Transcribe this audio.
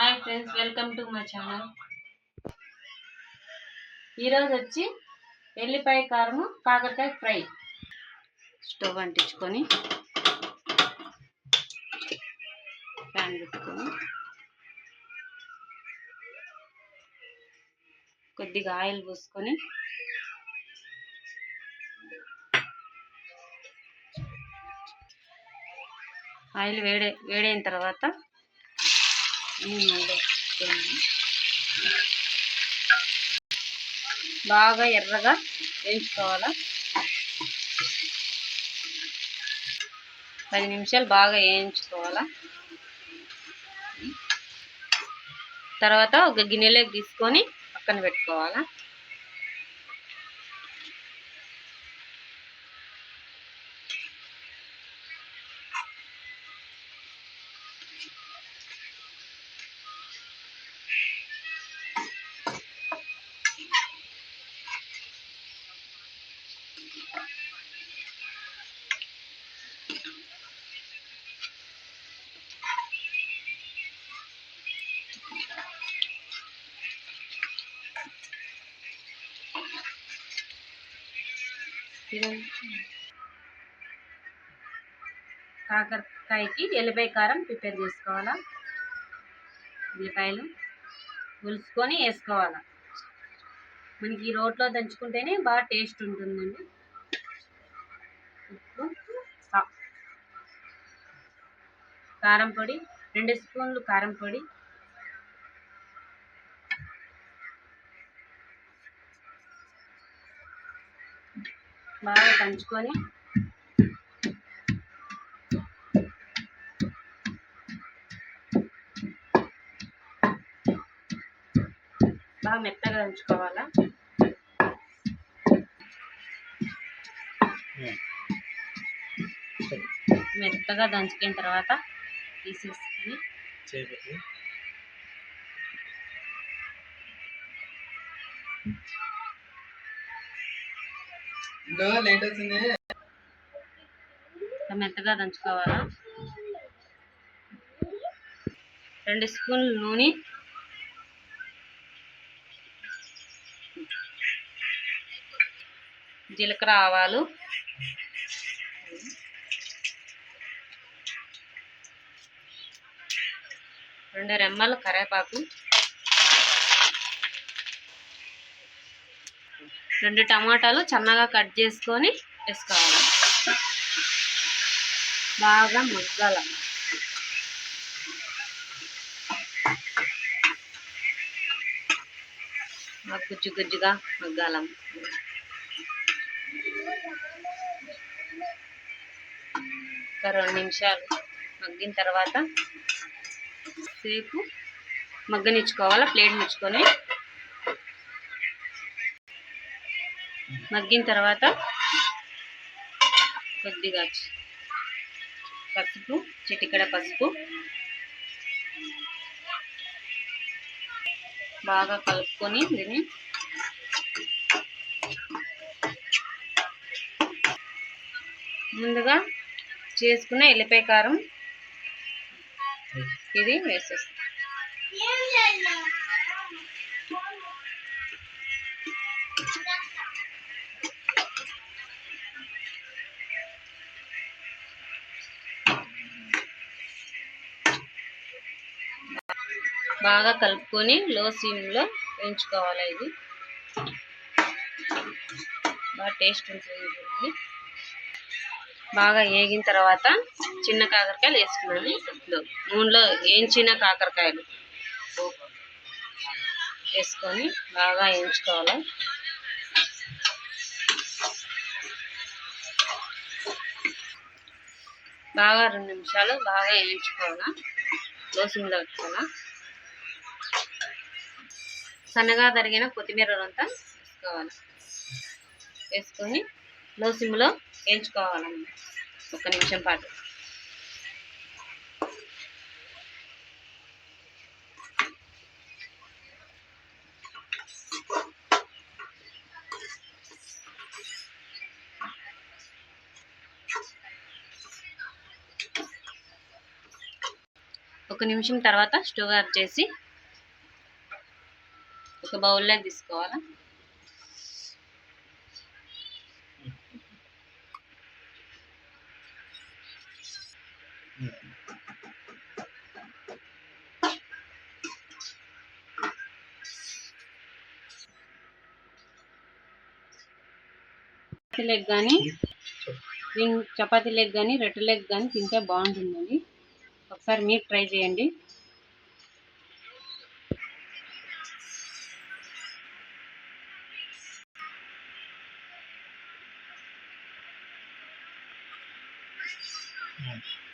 Hi friends welcome to my channel. ఈరోజు వచ్చి ఎల్లిపాయ కారము కాకరకాయ ఫ్రై. స్టవ్ అంటించుకొని ప్యాన్ పెట్టుకొని కొద్దిగా ఆయిల్ పోసుకొని ఆయిల్ వేడే వేడైన తర్వాత బాగా ఎర్రగా వేయించుకోవాలా? పది నిమిషాలు బాగా వేయించుకోవాలా? తర్వాత ఒక గిన్నెలోకి తీసుకొని పక్కన పెట్టుకోవాలా? కాకరకాయకి ఎల్లిపాయ కారం ప్రిపేర్ చేసుకోవాలా? ఉల్లిపాయలు ఉలుసుకొని వేసుకోవాలా? మనకి ఈ రోట్లో దంచుకుంటేనే బాగా టేస్ట్ ఉంటుందండి. ఉప్పు కారం పొడి రెండు స్పూన్లు కారం పొడి. బాగా దంచుకొని బాగా మెత్తగా దంచుకోవాలా? మెత్తగా దంచుకున్న తర్వాత తీసేసుకుని వచ్చింది మెత్తగా దంచుకోవాలా? రెండు స్పూన్లు నూనె. జీలకర్ర ఆవాలు. రెండు రెమ్మలు కరివేపాకు. రెండు టమాటాలు సన్నగా కట్ చేసుకొని వేసుకోవాలి. బాగా మగ్గాల గుజ్జు గుజ్జుగా మగ్గాల ఒక రెండు నిమిషాలు మగ్గిన తర్వాత సేపు మగ్గనిచ్చుకోవాలి ప్లేట్ నిచ్చుకొని మగ్గిన తర్వాత కొద్దిగా పసుపు చిటికడ పసుపు బాగా కలుపుకొని దీన్ని ముందుగా చేసుకున్న ఎల్లిపాయ కారం ఇది వేసేస్తాం. బాగా కలుపుకొని లో సీమ్లో వేయించుకోవాలి ఇది. బాగా టేస్ట్ ఉంటుంది బాగా వేగిన తర్వాత చిన్న కాకరకాయలు వేసుకున్నాను. ఇప్పుడు నూనెలో వేయించిన కాకరకాయలు వేసుకొని బాగా వేయించుకోవాలి. బాగా రెండు నిమిషాలు బాగా వేయించుకోవాలా? దోశలో పెట్టుకోవాలా? సన్నగా తరిగిన కొత్తిమీర అంతా వేసుకోవాలి. వేసుకొని లో సిమ్లో వేయించుకోవాలండి ఒక నిమిషం పాటు. ఒక ఒక నిమిషం తర్వాత స్టవ్ ఆఫ్ చేసి ఒక బౌల్లో తీసుకోవాలా? చపాతీ లెగ్ కానీ చపాతీ లెగ్ కానీ రొట్టె లెగ్ కానీ తింటే బాగుంటుందండి ఒకసారి మీరు ట్రై చేయండి. Yes.